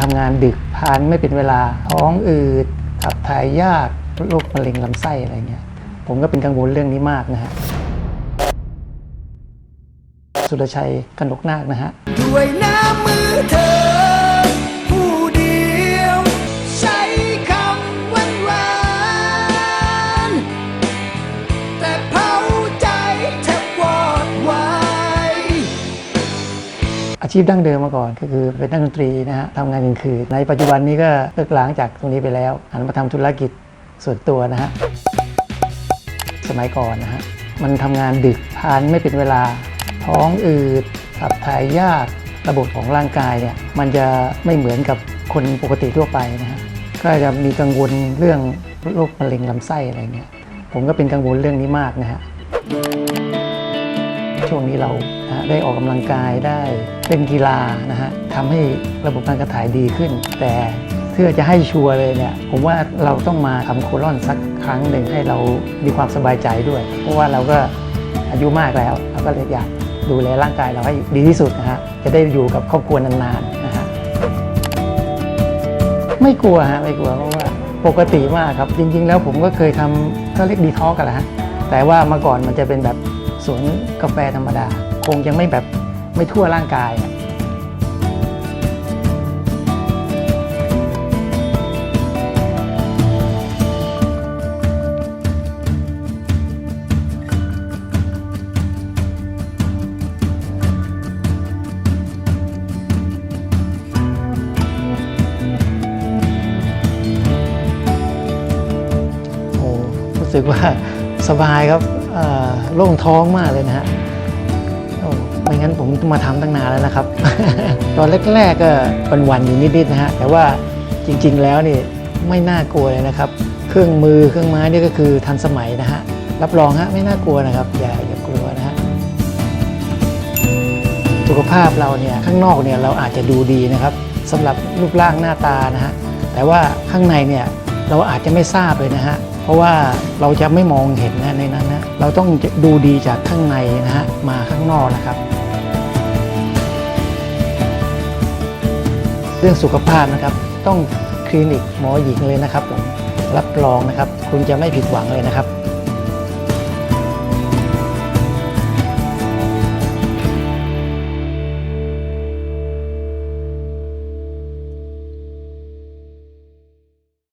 ทำงานดึกทานไม่เป็นเวลาท้องอืดขับถ่ายยากโรคมะเร็งลำไส้อะไรเงี้ยผมก็เป็นกังวลเรื่องนี้มากนะฮะสุรชัยกนกนาคนะฮะด้วยน้ำมือเธอ อาชีพดั้งเดิมมาก่อน ก็คือเป็นนักดนตรีนะฮะทำงานกลางคืนในปัจจุบันนี้ก็เลิกล้างจากตรงนี้ไปแล้วหันมาทำธุรกิจส่วนตัวนะฮะสมัยก่อนนะฮะมันทำงานดึกทานไม่เป็นเวลาท้องอืดขับถ่ายยากระบบของร่างกายเนี่ยมันจะไม่เหมือนกับคนปกติทั่วไปนะฮะก็จะมีกังวลเรื่องโรคมะเร็งลำไส้อะไรเงี้ยผมก็เป็นกังวลเรื่องนี้มากนะฮะ ช่วงนี้เรานะได้ออกกำลังกายได้เล่นกีฬานะฮะทำให้ระบบการกระถ่ายดีขึ้น แต่เพื่อจะให้ชัวร์เลยเนี่ยผมว่าเราต้องมาทำโคลอนสักครั้งหนึ่งให้เรามีความสบายใจด้วย เพราะว่าเราก็อายุมากแล้วเราก็เลยอยากดูแลร่างกายเราให้ดีที่สุดนะฮะจะได้อยู่กับครอบครัวนานๆนะฮะไม่กลัวฮะไม่กลัวเพราะว่าปกติมากครับจริง ๆ แล้วผมก็เคยทำก็เรียกดีท็อกกันแหละฮะแต่ว่าเมื่อก่อนมันจะเป็นแบบ วน กาแฟธรรมดา คงยังไม่แบบไม่ทั่วร่างกายอะโอ้รู้สึกว่าสบายครับ โล่งท้องมากเลยนะฮะไม่งั้นผมมาทำตั้งนานแล้วนะครับ ตอนแรกๆก็เป็นวันอยู่นิดๆนะฮะแต่ว่าจริงๆแล้วนี่ไม่น่ากลัวเลยนะครับ เครื่องมือเครื่องไม้นี่ก็คือทันสมัยนะฮะรับรองฮะไม่น่ากลัวนะครับ อย่าอย่ากลัวนะฮะสุขภาพเราเนี่ยข้างนอกเนี่ยเราอาจจะดูดีนะครับสำหรับรูปร่างหน้าตานะฮะแต่ว่าข้างในเนี่ยเราอาจจะไม่ทราบเลยนะฮะ ราะว่าเราจะไม่มองเห็นนะในนั้นนะเราต้องดูดีจากข้างในนะฮะมาข้างนอกนะครับ เรื่องสุขภาพนะครับต้องคลินิกหมอหญิงเลยนะครับผมรับรองนะครับ คุณจะไม่ผิดหวังเลยนะครับ